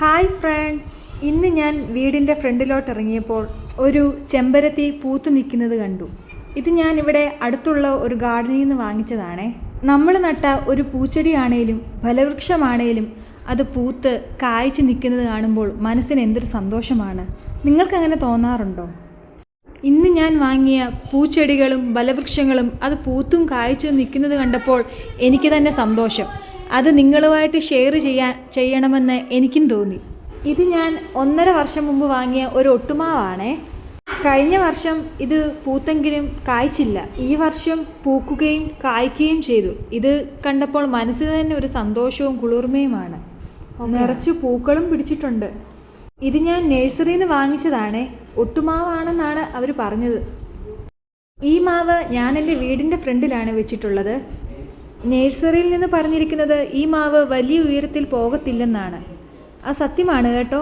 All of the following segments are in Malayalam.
Hi friends. ഇന്ന് ഞാൻ വീടിന്റെ ഫ്രണ്ടിലോട്ട് ഇറങ്ങിയപ്പോൾ ഒരു ചെമ്പരത്തി പൂത്തു നിൽക്കുന്നത് കണ്ടു. ഇത് ഞാൻ ഇവിടെ അടുത്തുള്ള ഒരു ഗാർഡനിൽ നിന്ന് വാങ്ങിച്ചതാണേ. നമ്മൾ നട്ട ഒരു പൂച്ചെടിയാണേലും ഫലവൃക്ഷമാണേലും അത് പൂത്ത് കായ്ച്ചു നിൽക്കുന്നത് കാണുമ്പോൾ മനസ്സിന് എന്തൊരു സന്തോഷമാണ്. നിങ്ങൾക്കങ്ങനെ തോന്നാറുണ്ടോ? ഇന്ന് ഞാൻ വാങ്ങിയ പൂച്ചെടികളും ബലവൃക്ഷങ്ങളും അത് പൂത്തും കായ്ച്ചും നിൽക്കുന്നത് കണ്ടപ്പോൾ എനിക്ക് തന്നെ സന്തോഷം. അത് നിങ്ങളുമായിട്ട് ഷെയർ ചെയ്യാൻ ചെയ്യണമെന്ന് എനിക്കും തോന്നി. ഇത് ഞാൻ ഒന്നര വർഷം മുമ്പ് വാങ്ങിയ ഒരു ഒട്ടുമാവാണേ. കഴിഞ്ഞ വർഷം ഇത് പൂത്തെങ്കിലും കായ്ച്ചില്ല. ഈ വർഷം പൂക്കുകയും കായ്ക്കുകയും ചെയ്തു. ഇത് കണ്ടപ്പോൾ മനസ്സിന് തന്നെ ഒരു സന്തോഷവും കുളിർമയുമാണ്. നിറച്ച് പൂക്കളും പിടിച്ചിട്ടുണ്ട്. ഇത് ഞാൻ നഴ്സറിയിൽ നിന്ന് വാങ്ങിച്ചതാണേ. ഒട്ടുമാവാണെന്നാണ് അവർ പറഞ്ഞത്. ഈ മാവ് ഞാൻ എന്റെ വീടിന്റെ ഫ്രണ്ടിലാണ് വെച്ചിട്ടുള്ളത്. നേഴ്സറിയിൽ നിന്ന് പറഞ്ഞിരിക്കുന്നത് ഈ മാവ് വലിയ ഉയരത്തിൽ പോകത്തില്ലെന്നാണ്. അത് സത്യമാണ് കേട്ടോ.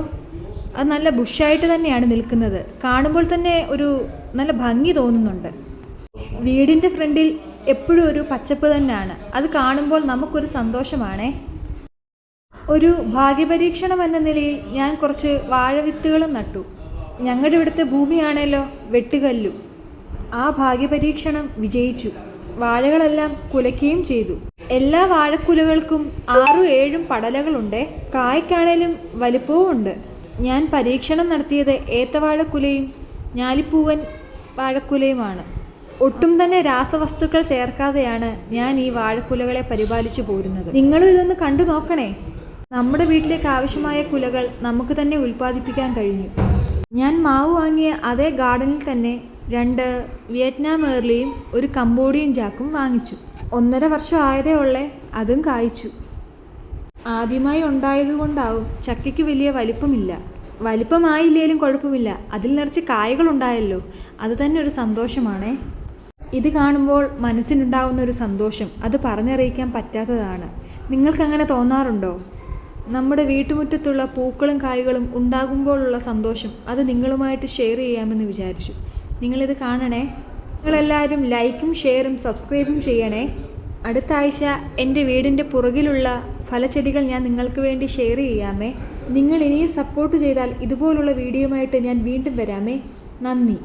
അത് നല്ല ബുഷായിട്ട് തന്നെയാണ് നിൽക്കുന്നത്. കാണുമ്പോൾ തന്നെ ഒരു നല്ല ഭംഗി തോന്നുന്നുണ്ട്. വീടിന്റെ ഫ്രണ്ടിൽ എപ്പോഴും ഒരു പച്ചപ്പ് തന്നെയാണ്. അത് കാണുമ്പോൾ നമുക്കൊരു സന്തോഷമാണേ. ഒരു ഭാഗ്യപരീക്ഷണം എന്ന നിലയിൽ ഞാൻ കുറച്ച് വാഴവിത്തുകളും നട്ടു. ഞങ്ങളുടെ ഇവിടുത്തെ ഭൂമിയാണല്ലോ വെട്ടുകല്ലു. ആ ഭാഗ്യപരീക്ഷണം വിജയിച്ചു. വാഴകളെല്ലാം കുലയ്ക്കുകയും ചെയ്തു. എല്ലാ വാഴക്കുലകൾക്കും ആറും ഏഴും പടലകളുണ്ട്. കായ്ക്കാണേലും വലിപ്പവും ഉണ്ട് ഞാൻ പരീക്ഷണം നടത്തിയത് ഏത്തവാഴക്കുലയും ഞാലിപ്പൂവൻ വാഴക്കുലയുമാണ്. ഒട്ടും തന്നെ രാസവസ്തുക്കൾ ചേർക്കാതെയാണ് ഞാൻ ഈ വാഴക്കുലകളെ പരിപാലിച്ചു പോരുന്നത്. നിങ്ങളും ഇതൊന്ന് കണ്ടു നോക്കണേ. നമ്മുടെ വീട്ടിലേക്ക് ആവശ്യമായ കുലകൾ നമുക്ക് തന്നെ ഉൽപ്പാദിപ്പിക്കാൻ കഴിഞ്ഞു. ഞാൻ മാവ് വാങ്ങിയ അതേ ഗാർഡനിൽ തന്നെ രണ്ട് വിയറ്റ്നാം ഏർലിയും ഒരു കമ്പോഡിയൻ ചാക്കും വാങ്ങിച്ചു. ഒന്നര വർഷം ആയതേ ഉള്ളേ അതും കായ്ച്ചു. ആദ്യമായി ഉണ്ടായതുകൊണ്ടാവും ചക്കയ്ക്ക് വലിയ വലിപ്പമില്ല. വലിപ്പമായില്ലേലും കുഴപ്പമില്ല. അതിൽ നിറച്ച് കായകളുണ്ടായല്ലോ. അത് തന്നെ ഒരു സന്തോഷമാണേ. ഇത് കാണുമ്പോൾ മനസ്സിനുണ്ടാവുന്ന ഒരു സന്തോഷം. അത് പറഞ്ഞറിയിക്കാൻ പറ്റാത്തതാണ്. നിങ്ങൾക്കങ്ങനെ തോന്നാറുണ്ടോ? നമ്മുടെ വീട്ടുമുറ്റത്തുള്ള പൂക്കളും കായ്കളും ഉണ്ടാകുമ്പോഴുള്ള സന്തോഷം അത് നിങ്ങളുമായിട്ട് ഷെയർ ചെയ്യാമെന്ന് വിചാരിച്ചു. നിങ്ങളിത് കാണണേ. നിങ്ങളെല്ലാവരും ലൈക്കും ഷെയറും സബ്സ്ക്രൈബും ചെയ്യണേ. അടുത്ത ആഴ്ച എന്റെ വീടിന്റെ പുറകിലുള്ള ഫലച്ചെടികൾ ഞാൻ നിങ്ങൾക്ക് വേണ്ടി ഷെയർ ചെയ്യാമേ. നിങ്ങൾ ഇനിയും സപ്പോർട്ട് ചെയ്താൽ ഇതുപോലുള്ള വീഡിയോയുമായിട്ട് ഞാൻ വീണ്ടും വരാമേ. നന്ദി.